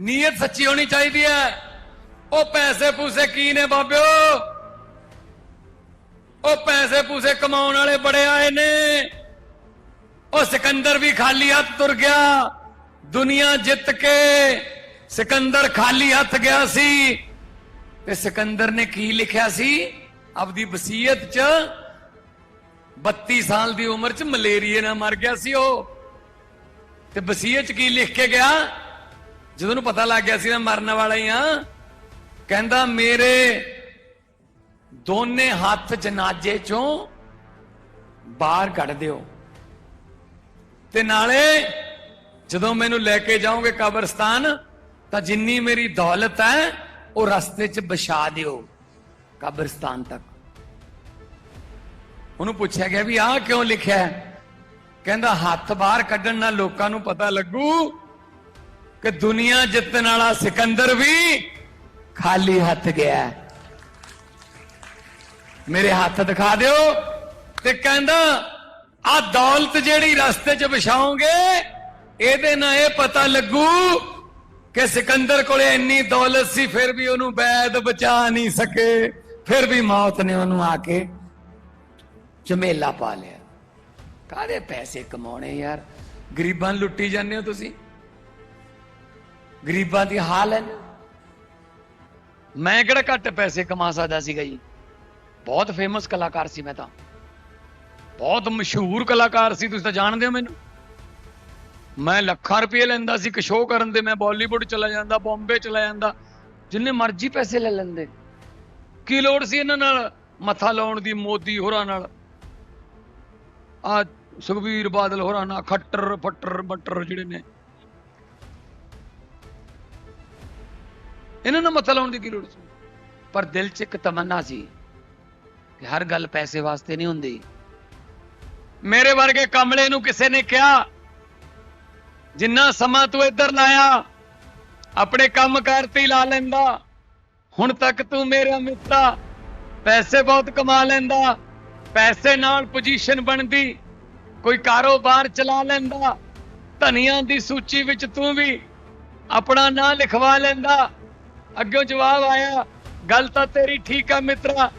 ਨੀਅਤ ਸੱਚੀ ਹੋਣੀ ਚਾਹੀਦੀ ਹੈ। ਉਹ ਪੈਸੇ ਪੂਸੇ ਕੀ ਨੇ ਬਾਬਿਓ? ਉਹ ਪੈਸੇ ਪੂਸੇ ਕਮਾਉਣ ਵਾਲੇ ਬੜੇ ਆਏ ਨੇ। ਉਹ ਸਿਕੰਦਰ ਵੀ ਖਾਲੀ ਹੱਥ ਤੁਰ ਗਿਆ। ਦੁਨੀਆ ਜਿੱਤ ਕੇ ਸਿਕੰਦਰ ਖਾਲੀ ਹੱਥ ਗਿਆ ਸੀ। ਤੇ ਸਿਕੰਦਰ ਨੇ ਕੀ ਲਿਖਿਆ ਸੀ? ਆਪਦੀ ਵਸੀਅਤ 'ਚ 32 ਸਾਲ ਦੀ ਉਮਰ 'ਚ ਮਲੇਰੀਏ ਨਾਲ ਮਰ ਗਿਆ ਸੀ ਉਹ। ਤੇ ਵਸੀਅਤ 'ਚ ਕੀ ਲਿਖ ਕੇ ਗਿਆ? ਜਦੋਂ ਨੂੰ ਪਤਾ ਲੱਗ ਗਿਆ ਸੀ ਮੈਂ ਮਰਨ ਵਾਲਾ ਹੀ ਆ ਕਹਿੰਦਾ, ਮੇਰੇ ਦੋਨੇ ਹੱਥ ਜਨਾਜੇ ਚੋਂ ਬਾਹਰ ਕੱਢ ਦਿਓ। ਤੇ ਨਾਲੇ ਜਦੋਂ ਮੈਨੂੰ ਲੈ ਕੇ ਜਾਓਗੇ ਕਬਰਸਤਾਨ, ਤਾਂ ਜਿੰਨੀ ਮੇਰੀ ਦੌਲਤ ਹੈ, ਉਹ ਰਸਤੇ 'ਚ ਵਿਛਾ ਦਿਓ, ਕਬਰਸਤਾਨ ਤੱਕ। ਉਹਨੂੰ ਪੁੱਛਿਆ ਗਿਆ ਵੀ ਆਹ ਕਿਉਂ ਲਿਖਿਆ ਕਹਿੰਦਾ, ਹੱਥ ਬਾਹਰ ਕੱਢਣ ਨਾਲ ਲੋਕਾਂ ਨੂੰ ਪਤਾ ਲੱਗੂ ਕਿ ਦੁਨੀਆ ਜਿੱਤਣ ਵਾਲਾ ਸਿਕੰਦਰ ਵੀ ਖਾਲੀ ਹੱਥ ਗਿਆ ਮੇਰੇ ਹੱਥ ਦਿਖਾ ਦਿਓ ਤੇ ਕਹਿੰਦਾ, ਆ ਦੌਲਤ ਜਿਹੜੀ ਰਸਤੇ 'ਚ ਵਿਛਾਓਗੇ, ਇਹਦੇ ਨਾਲ ਇਹ ਪਤਾ ਲੱਗੂ ਕਿ ਸਿਕੰਦਰ ਕੋਲੇ ਇੰਨੀ ਦੌਲਤ ਸੀ, ਫਿਰ ਵੀ ਉਹਨੂੰ ਬੈਦ ਬਚਾ ਨਹੀਂ ਸਕੇ, ਫਿਰ ਵੀ ਮੌਤ ਨੇ ਉਹਨੂੰ ਆ ਕੇ ਝਮੇਲਾ ਪਾ ਲਿਆ। ਕਾਹਦੇ ਪੈਸੇ ਕਮਾਉਣੇ ਯਾਰ? ਗਰੀਬਾਂ ਨੂੰ ਲੁੱਟੀ ਜਾਂਦੇ ਹੋ ਤੁਸੀਂ? ਗਰੀਬਾਂ ਦੀ ਹਾਲ ਹੈ ਨਾ। ਮੈਂ ਕਿਹੜਾ ਘੱਟ ਪੈਸੇ ਕਮਾ ਸਕਦਾ ਸੀਗਾ ਜੀ? ਬਹੁਤ ਫੇਮਸ ਕਲਾਕਾਰ ਸੀ ਮੈਂ ਤਾਂ। ਬਹੁਤ ਮਸ਼ਹੂਰ ਕਲਾਕਾਰ ਸੀ, ਤੁਸੀਂ ਤਾਂ ਜਾਣਦੇ ਹੋ ਮੈਨੂੰ। ਮੈਂ ਲੱਖਾਂ ਰੁਪਏ ਲੈਂਦਾ ਸੀ ਇੱਕ ਸ਼ੋਅ ਕਰਨ ਦੇ, ਮੈਂ ਬਾਲੀਵੁੱਡ ਚਲਾ ਜਾਂਦਾ ਬੰਬੇ ਚਲਾ ਜਾਂਦਾ। ਜਿੰਨੇ ਮਰਜ਼ੀ ਪੈਸੇ ਲੈ ਲੈਂਦੇ। ਕੀ ਲੋੜ ਸੀ ਇਹਨਾਂ ਨਾਲ ਮੱਥਾ ਲਾਉਣ ਦੀ, ਮੋਦੀ ਹੋਰਾਂ ਨਾਲ? ਆ ਸੁਖਬੀਰ ਬਾਦਲ ਹੋਰਾਂ ਨਾਲ ਖੱਟਰ ਫੱਟਰ ਬੱਟਰ ਜਿਹੜੇ ਨੇ। ਇਹਨਾਂ ਨੂੰ ਮੱਥਾ ਲਾਉਣ ਦੀ ਕੀ ਲੋੜ ਸੀ? ਪਰ ਦਿਲ 'ਚ ਇੱਕ ਤਮੰਨਾ ਸੀ ਕਿ ਹਰ ਗੱਲ ਪੈਸੇ ਵਾਸਤੇ ਨਹੀਂ ਹੁੰਦੀ। ਮੇਰੇ ਵਰਗੇ ਕਮਲੇ ਨੂੰ ਕਿਸੇ ਨੇ ਕਿਹਾ, ਜਿੰਨਾ ਸਮਾਂ ਤੂੰ ਇੱਧਰ ਲਾਇਆ, ਆਪਣੇ ਕੰਮ ਕਰਤੇ ਲਾ ਲੈਂਦਾ। ਹੁਣ ਤੱਕ ਤੂੰ ਮੇਰਾ ਮਿੱਤਰਾ ਪੈਸੇ ਬਹੁਤ ਕਮਾ ਲੈਂਦਾ। ਪੈਸੇ ਨਾਲ ਪੋਜੀਸ਼ਨ ਬਣਦੀ, ਕੋਈ ਕਾਰੋਬਾਰ ਚਲਾ ਲੈਂਦਾ। ਧਨੀਆਂ ਦੀ ਸੂਚੀ ਵਿੱਚ ਤੂੰ ਵੀ ਆਪਣਾ ਨਾਂ ਲਿਖਵਾ ਲੈਂਦਾ। ਅੱਗੇ ਜਵਾਬ ਆਇਆ, ਗੱਲ ਤਾਂ ਤੇਰੀ ਠੀਕ ਆ ਮਿੱਤਰਾ,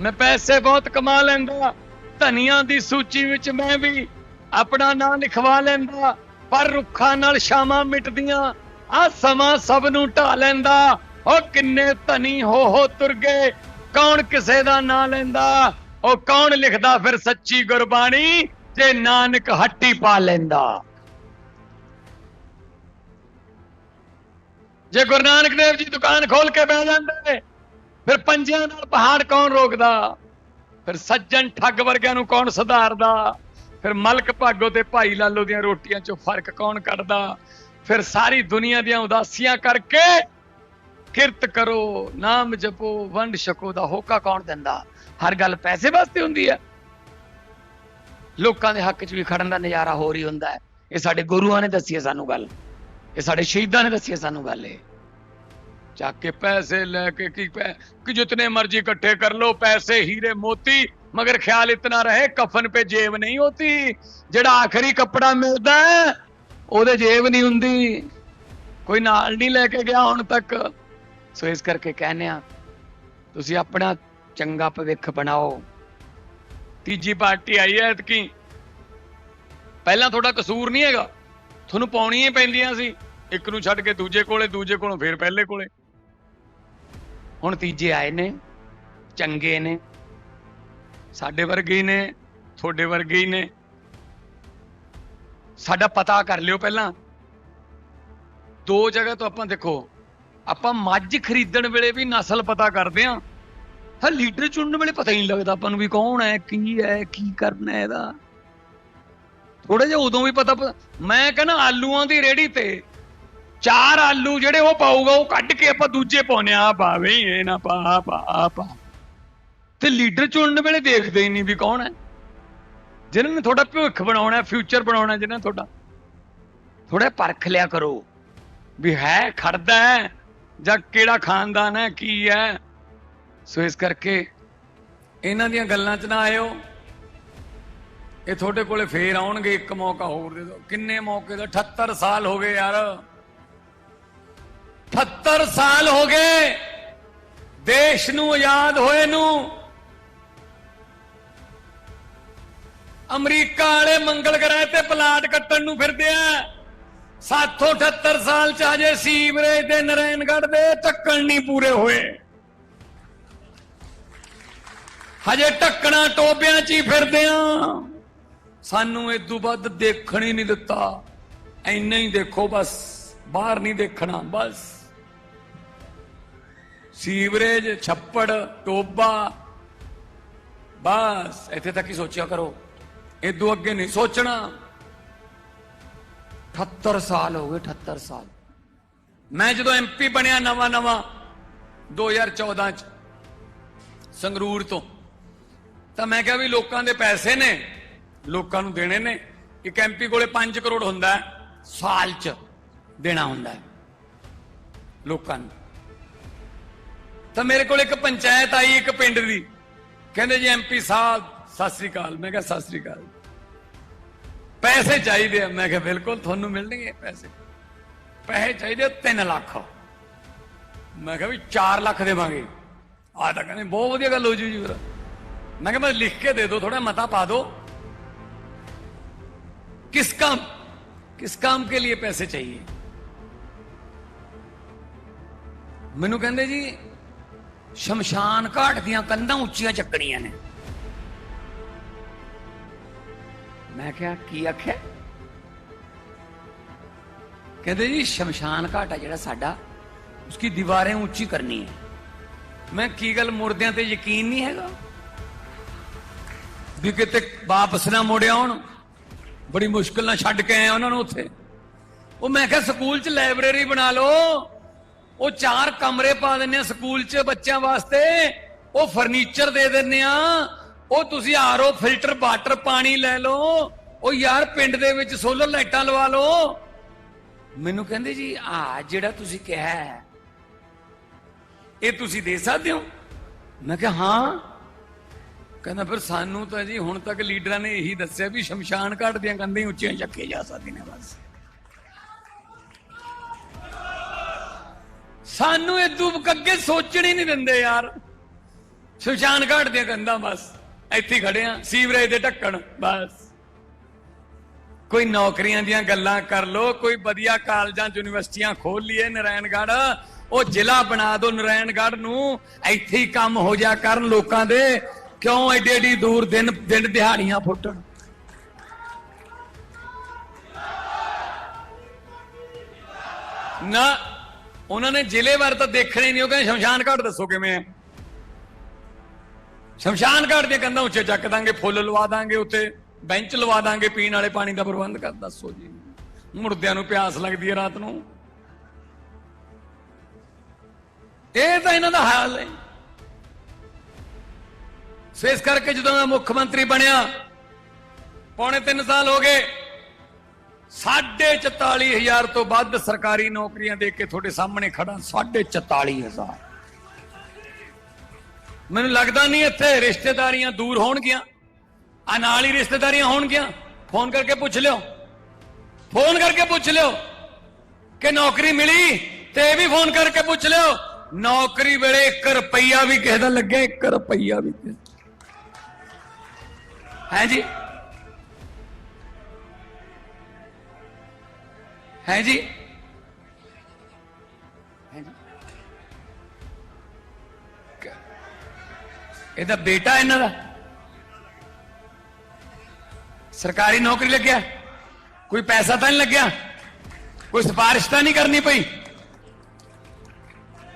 ਮੈਂ ਪੈਸੇ ਬਹੁਤ ਕਮਾ ਲੈਂਦਾ, ਧਨੀਆਂ ਦੀ ਸੂਚੀ ਵਿੱਚ ਮੈਂ ਵੀ ਆਪਣਾ ਨਾਂ ਲਿਖਵਾ ਲੈਂਦਾ, ਪਰ ਰੁੱਖਾਂ ਨਾਲ ਸ਼ਾਮਾਂ ਮਿਟਦੀਆਂ, ਆ ਸਮਾਂ ਸਭ ਨੂੰ ਢਾ ਲੈਂਦਾ, ਉਹ ਕਿੰਨੇ ਧਨੀ ਹੋ ਹੋ ਤੁਰ ਗਏ ਕੌਣ ਕਿਸੇ ਦਾ ਨਾਂ ਲੈਂਦਾ, ਉਹ ਕੌਣ ਲਿਖਦਾ ਫਿਰ ਸੱਚੀ ਗੁਰਬਾਣੀ, ਜੇ ਨਾਨਕ ਹੱਟੀ ਪਾ ਲੈਂਦਾ? ਜੇ ਗੁਰੂ ਨਾਨਕ ਦੇਵ ਜੀ ਦੁਕਾਨ ਖੋਲ ਕੇ ਬਹਿ ਜਾਂਦੇ, ਫਿਰ ਪੰਜਿਆਂ ਨਾਲ ਪਹਾੜ ਕੌਣ ਰੋਕਦਾ? ਫਿਰ ਸੱਜਣ ਠੱਗ ਵਰਗਿਆਂ ਨੂੰ ਕੌਣ ਸੁਧਾਰਦਾ? ਫਿਰ ਮਲਕ ਭਾਗੋ ਤੇ ਭਾਈ ਲਾਲੋ ਦੀਆਂ ਰੋਟੀਆਂ 'ਚੋਂ ਫ਼ਰਕ ਕੌਣ ਕੱਢਦਾ? ਫਿਰ ਸਾਰੀ ਦੁਨੀਆ ਦੀਆਂ ਉਦਾਸੀਆਂ ਕਰਕੇ ਕਿਰਤ ਕਰੋ, ਨਾਮ ਜਪੋ, ਵੰਡ ਛਕੋ ਦਾ ਹੋਕਾ ਕੌਣ ਦਿੰਦਾ? ਹਰ ਗੱਲ ਪੈਸੇ ਵਾਸਤੇ ਹੁੰਦੀ ਹੈ। ਲੋਕਾਂ ਦੇ ਹੱਕ 'ਚ ਵੀ ਖੜਨ ਦਾ ਨਜ਼ਾਰਾ ਹੋਰ ਹੀ ਹੁੰਦਾ ਹੈ। ਇਹ ਸਾਡੇ ਗੁਰੂਆਂ ਨੇ ਦੱਸੀ ਹੈ ਸਾਨੂੰ ਗੱਲ। ਇਹ ਸਾਡੇ ਸ਼ਹੀਦਾਂ ਨੇ ਦੱਸੀ ਸਾਨੂੰ ਗੱਲ ਇਹ। ਚੱਕ ਕੇ ਪੈਸੇ ਲੈ ਕੇ ਕੀ ਪੈ ਕਿ ਜਿਤਨੇ ਮਰਜ਼ੀ ਇਕੱਠੇ ਕਰ ਲੋ ਪੈਸੇ, ਹੀਰੇ, ਮੋਤੀ, ਮਗਰ ਖਿਆਲ ਇਤਨਾ ਰਹੇ, ਕਫਨ पे ਜੇਬ ਨਹੀਂ ਹੋਤੀ। ਜਿਹੜਾ ਆਖਰੀ ਕੱਪੜਾ ਮਿਲਦਾ, ਉਹਦੇ ਜੇਬ ਨਹੀਂ ਹੁੰਦੀ। ਕੋਈ ਨਾਲ ਨਹੀਂ ਲੈ ਕੇ ਗਿਆ ਹੁਣ ਤੱਕ। ਸੋ ਇਸ ਕਰਕੇ ਕਹਿੰਦੇ ਆ ਤੁਸੀਂ ਆਪਣਾ ਚੰਗਾ ਭਵਿੱਖ ਬਣਾਓ। ਤੀਜੀ ਪਾਰਟੀ ਆਈ ਹੈ ਐਤਕੀ। ਪਹਿਲਾਂ ਤੁਹਾਡਾ ਕਸੂਰ ਨਹੀਂ ਹੈਗਾ। ਤੁਹਾਨੂੰ ਪਾਉਣੀਆਂ ਪੈਂਦੀਆਂ ਸੀ। ਇੱਕ ਨੂੰ ਛੱਡ ਕੇ ਦੂਜੇ ਕੋਲੇ, ਦੂਜੇ ਕੋਲੋਂ ਫੇਰ ਪਹਿਲੇ ਕੋਲੇ। ਹੁਣ ਤੀਜੇ ਆਏ ਨੇ, ਚੰਗੇ ਨੇ। ਸਾਡੇ ਵਰਗੇ ਹੀ ਨੇ, ਤੁਹਾਡੇ ਵਰਗੇ ਹੀ ਨੇ। ਸਾਡਾ ਪਤਾ ਕਰ ਲਿਓ ਪਹਿਲਾਂ। ਦੋ ਜਗ੍ਹਾ ਤੋਂ ਆਪਾਂ ਦੇਖੋ, ਆਪਾਂ ਮੱਝ ਖਰੀਦਣ ਵੇਲੇ ਵੀ ਨਸਲ ਪਤਾ ਕਰਦੇ ਆਂ ਹਾਂ ਲੀਡਰ ਚੁਣਨ ਵੇਲੇ ਪਤਾ ਹੀ ਨਹੀਂ ਲੱਗਦਾ ਆਪਾਂ ਨੂੰ ਵੀ ਕੌਣ ਹੈ, ਕੀ ਹੈ, ਕੀ ਕਰਨਾ ਹੈ ਇਹਦਾ। ਥੋੜਾ ਜਿਹਾ ਉਦੋਂ ਵੀ ਪਤਾ ਮੈਂ ਕਹਿੰਦਾ ਆਲੂਆਂ ਦੀ ਰੇੜੀ ਤੇ ਚਾਰ ਆਲੂ ਜਿਹੜੇ ਉਹ ਪਾਊਗਾ, ਉਹ ਕੱਢ ਕੇ ਆਪਾਂ ਦੂਜੇ ਪਾਉਨੇ ਆ ਪਾਵੇ ਇਹ ਨਾ ਪਾ ਪਾ ਪਾ। ਤੇ ਲੀਡਰ ਚੁਣਨ ਵੇਲੇ ਦੇਖਦੇ ਹੀ ਨਹੀਂ ਵੀ ਕੌਣ ਹੈ। ਜਿਨ੍ਹਾਂ ਨੇ ਤੁਹਾਡਾ ਭਵਿੱਖ ਬਣਾਉਣਾ ਫਿਊਚਰ ਬਣਾਉਣਾ, ਜਿਹਨਾਂ ਤੁਹਾਡਾ ਥੋੜਾ ਪਰਖ ਲਿਆ ਕਰੋ। ਵੀ ਹੈ, ਖੜਦਾ ਹੈ, ਜਾਂ ਕਿਹੜਾ ਖਾਨਦਾਨ ਹੈ, ਕੀ ਹੈ। ਸੋ ਇਸ ਕਰਕੇ ਇਹਨਾਂ ਦੀਆਂ ਗੱਲਾਂ 'ਚ ਨਾ ਆਇਓ। ਇਹ ਤੁਹਾਡੇ ਕੋਲੇ ਫੇਰ ਆਉਣਗੇ ਇੱਕ ਮੌਕਾ ਹੋਰ ਦੇ ਦਿਓ। ਕਿੰਨੇ ਮੌਕੇ ਦਾ? 78 ਸਾਲ ਹੋ ਗਏ ਯਾਰ। 78 ਸਾਲ ਹੋ ਗਏ। ਦੇਸ਼ ਨੂੰ ਆਜ਼ਾਦ ਹੋਏ ਨੂੰ। ਅਮਰੀਕਾ ਵਾਲੇ ਮੰਗਲ ਗ੍ਰਹਿ ਤੇ ਪਲਾਟ ਕੱਟਣ ਨੂੰ ਫਿਰਦੇ ਆ। 778 ਸਾਲ ਚ ਹਜੇ ਸੀਵਰੇਜ ਦੇ ਨਰੈਣਗੜ੍ਹ ਦੇ ਢੱਕਣ ਨਹੀਂ ਪੂਰੇ ਹੋਏ। ਹਜੇ ਢੱਕਣਾ ਟੋਬਿਆਂ 'ਚ ਹੀ ਫਿਰਦੇ ਆ। ਸਾਨੂੰ ਇਹ ਤੋਂ ਵੱਧ ਦੇਖਣ ਹੀ ਨਹੀਂ ਦਿੱਤਾ। ਐਨਾ ਹੀ ਦੇਖੋ ਬਸ, ਬਾਹਰ ਨਹੀਂ ਦੇਖਣਾ, ਬਸ। ਸੀਵਰੇਜ, ਛੱਪੜ, ਟੋਬਾ, ਬਸ। ਇੱਥੇ ਤੱਕ ਹੀ ਸੋਚਿਆ ਕਰੋ। ਇਦੋਂ ਅੱਗੇ ਨਹੀਂ ਸੋਚਣਾ। 78 ਸਾਲ ਹੋ ਗਏ 78 ਸਾਲ। ਮੈਂ ਜਦੋਂ ਐਮਪੀ ਬਣਿਆ ਨਵਾਂ ਨਵਾਂ 2014 ਚ ਸੰਗਰੂਰ ਤੋਂ, ਤਾਂ ਮੈਂ ਕਿਹਾ ਵੀ ਲੋਕਾਂ ਦੇ ਪੈਸੇ ਨੇ। ਲੋਕਾਂ ਨੂੰ ਦੇਣੇ ਨੇ ਇੱਕ ਐਮਪੀ ਕੋਲੇ 5 ਕਰੋੜ ਹੁੰਦਾ ਸਾਲ ਚ ਦੇਣਾ ਹੁੰਦਾ ਲੋਕਾਂ ਨੂੰ। ਤਾਂ ਮੇਰੇ ਕੋਲ ਇੱਕ ਪੰਚਾਇਤ ਆਈ ਇੱਕ ਪਿੰਡ ਦੀ। ਕਹਿੰਦੇ ਜੀ ਐਮਪੀ ਸਾਹਿਬ, ਸਤਿ ਸ੍ਰੀ ਅਕਾਲ। ਮੈਂ ਕਿਹਾ, ਸਤਿ ਸ੍ਰੀ ਅਕਾਲ ਪੈਸੇ ਚਾਹੀਦੇ ਆ। ਮੈਂ ਕਿਹਾ, ਬਿਲਕੁਲ, ਤੁਹਾਨੂੰ ਮਿਲਣਗੇ ਪੈਸੇ। ਪੈਸੇ ਚਾਹੀਦੇ ਤਿੰਨ ਲੱਖ। ਮੈਂ ਕਿਹਾ ਵੀ ਚਾਰ ਲੱਖ ਦੇਵਾਂਗੇ। ਆ ਤਾਂ ਕਹਿੰਦੇ, ਬਹੁਤ ਵਧੀਆ ਗੱਲ ਹੋ ਜੂ ਜੀ ਮੈਂ ਕਿਹਾ, ਮੈਂ ਲਿਖ ਕੇ ਦੇ ਦੋ ਥੋੜਾ ਮਤਾ ਪਾ ਦੋ किस काम ਕਿਸ ਕੰਮ ਕੇ ਲਈ ਪੈਸੇ ਚਾਹੀਏ ਮੈਨੂੰ ਕਹਿੰਦੇ ਜੀ ਸ਼ਮਸ਼ਾਨ ਘਾਟ ਦੀਆਂ ਕੰਧਾਂ ਉੱਚੀਆਂ ਚੱਕਣੀਆਂ ਨੇ ਮੈਂ ਕਿਹਾ ਕੀ ਆਖਿਆ ਕਹਿੰਦੇ ਜੀ ਸ਼ਮਸ਼ਾਨ ਘਾਟ ਆ ਜਿਹੜਾ ਸਾਡਾ ਉਸकी ਦੀਵਾਰਾਂ ਉੱਚੀ ਕਰਨੀ ਹੈ ਮੈਂ ਕੀ ਗੱਲ ਮੁਰਦਿਆਂ ਤੇ ਯਕੀਨ ਨਹੀਂ ਹੈਗਾ ਵੀ ਕਿਤੇ ਵਾਪਸ ਨਾ ਮੁੜਿਆ ਹੁਣ ਬੜੀ ਮੁਸ਼ਕਲ ਨਾਲ ਛੱਡ ਕੇ ਆਏ ਉਹਨਾਂ ਨੂੰ ਉੱਥੇ। ਉਹ ਮੈਂ ਕਿਹਾ, ਸਕੂਲ 'ਚ ਲਾਇਬ੍ਰੇਰੀ ਬਣਾ ਲਓ। ਉਹ ਚਾਰ ਕਮਰੇ ਪਾ ਦਿੰਨੇ ਆ ਸਕੂਲ 'ਚ ਬੱਚਿਆਂ ਵਾਸਤੇ। ਉਹ ਫਰਨੀਚਰ ਦੇ ਦਿੰਨੇ ਆ। ਉਹ ਤੁਸੀਂ ਆਰਓ ਫਿਲਟਰ ਵਾਟਰ ਪਾਣੀ ਲੈ ਲਓ। ਉਹ ਯਾਰ ਪਿੰਡ ਦੇ ਵਿੱਚ ਸੋਲਰ ਲਾਈਟਾਂ ਲਵਾ ਲਓ। ਮੈਨੂੰ ਕਹਿੰਦੇ, ਜੀ, ਆ ਜਿਹੜਾ ਤੁਸੀਂ ਕਿਹਾ ਹੈ, ਇਹ ਤੁਸੀਂ ਦੇ ਸਕਦੇ ਹੋ? ਮੈਂ ਕਿਹਾ, ਹਾਂ। ਕਹਿੰਦਾ, ਫਿਰ ਸਾਨੂੰ ਤਾਂ ਜੀ ਹੁਣ ਤੱਕ ਲੀਡਰਾਂ ਨੇ ਇਹੀ ਦੱਸਿਆ ਵੀ ਸ਼ਮਸ਼ਾਨ ਘਾਟ ਦੀਆਂ ਕੰਧਾਂ ਹੀ ਉੱਚੀਆਂ ਚੱਕੇ ਜਾ ਸਕਦੀਆਂ ਨੇ ਬਸ। ਸਾਨੂੰ ਇਦੋਂ ਅੱਗੇ ਸੋਚਣ ਹੀ ਨਹੀਂ ਦਿੰਦੇ ਯਾਰ। ਸ਼ਮਸ਼ਾਨ ਘਾਟ ਦੀਆਂ ਕੰਧਾਂ ਬਸ, ਇੱਥੇ ਖੜੇ ਆ, ਸੀਵਰੇਜ ਦੇ ਢੱਕਣ, ਬਸ। ਕੋਈ ਨੌਕਰੀਆਂ ਦੀਆਂ ਗੱਲਾਂ ਕਰ ਲੋ ਕੋਈ ਵਧੀਆ ਕਾਲਜਾਂ ਯੂਨੀਵਰਸਿਟੀਆਂ ਖੋਲ ਲਈਏ ਨਰਾਇਣਗੜ੍ਹ, ਉਹ ਜ਼ਿਲ੍ਹਾ ਬਣਾ ਦਿਓ ਨਰਾਇਣਗੜ੍ਹ ਨੂੰ, ਇੱਥੇ ਹੀ ਕੰਮ ਹੋ ਜਾ ਕਰਨ ਲੋਕਾਂ ਦੇ। ਕਿਉਂ ਐਡੀ ਐਡੀ ਦੂਰ ਦਿਨ ਦਿਨ ਦਿਹਾੜੀਆਂ ਫੁੱਟਣ? ਨਾ, ਉਹਨਾਂ ਨੇ ਜ਼ਿਲ੍ਹੇ ਵਾਰ ਤਾਂ ਦੇਖਣੇ ਨਹੀਂ, ਉਹ ਕਹਿੰਦੇ ਸ਼ਮਸ਼ਾਨ ਘਾਟ ਦੱਸੋ ਕਿਵੇਂ ਹੈ ਸ਼ਮਸ਼ਾਨ ਘਾਟ ਦੇ ਕੰਧਾਂ ਉੱਚੇ ਚੱਕ ਦਾਂਗੇ, ਫੁੱਲ ਲਵਾ ਦਾਂਗੇ ਉੱਤੇ ਬੈਂਚ ਲਵਾ ਦਾਂਗੇ, ਪੀਣ ਵਾਲੇ ਪਾਣੀ ਦਾ ਪ੍ਰਬੰਧ ਕਰ, ਦੱਸੋ ਜੀ। ਮੁਰਦਿਆਂ ਨੂੰ ਪਿਆਸ ਲੱਗਦੀ ਹੈ ਰਾਤ ਨੂੰ। ਇਹ ਤਾਂ ਇਹਨਾਂ ਦਾ ਹਾਲ ਹੈ। ਸੋ ਇਸ ਕਰਕੇ ਜਦੋਂ ਮੈਂ ਮੁੱਖ ਮੰਤਰੀ ਬਣਿਆ, ਪੌਣੇ 3 ਸਾਲ ਹੋ ਗਏ 44000 ਤੋਂ ਵੱਧ ਸਰਕਾਰੀ ਨੌਕਰੀਆਂ ਦੇ ਕੇ ਤੁਹਾਡੇ ਸਾਹਮਣੇ ਖੜਾ 44000 ਮੈਨੂੰ ਲੱਗਦਾ ਨਹੀਂ ਇੱਥੇ ਰਿਸ਼ਤੇਦਾਰੀਆਂ ਦੂਰ ਹੋਣਗੀਆਂ। ਆ ਨਾਲ ਹੀ ਰਿਸ਼ਤੇਦਾਰੀਆਂ ਹੋਣਗੀਆਂ। ਫੋਨ ਕਰਕੇ ਪੁੱਛ ਲਿਓ। ਫੋਨ ਕਰਕੇ ਪੁੱਛ ਲਿਓ ਕਿ ਨੌਕਰੀ ਮਿਲੀ ਤੇ ਇਹ ਵੀ ਫੋਨ ਕਰਕੇ ਪੁੱਛ ਲਿਓ। ਨੌਕਰੀ ਵੇਲੇ 1 ਰੁਪਈਆ ਵੀ ਕਿਸੇ ਦਾ ਲੱਗਿਆ 1 ਰੁਪਈਆ ਵੀ ਕਿਸੇ ਹੈ ਜੀ? ਹੈ ਜੀ? ਇਹਦਾ ਬੇਟਾ ਇਹਨਾਂ ਦਾ? ਸਰਕਾਰੀ ਨੌਕਰੀ ਲੱਗਿਆ? ਕੋਈ ਪੈਸਾ ਤਾਂ ਨਹੀਂ ਲੱਗਿਆ? ਕੋਈ ਸਿਫਾਰਿਸ਼ ਤਾਂ ਨਹੀਂ ਕਰਨੀ ਪਈ?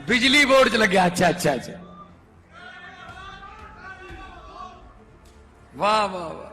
ਬਿਜਲੀ ਬੋਰਡ 'ਚ ਲੱਗਿਆ? ਅੱਛਾ ਅੱਛਾ ਅੱਛਾ। वाह वाह वाह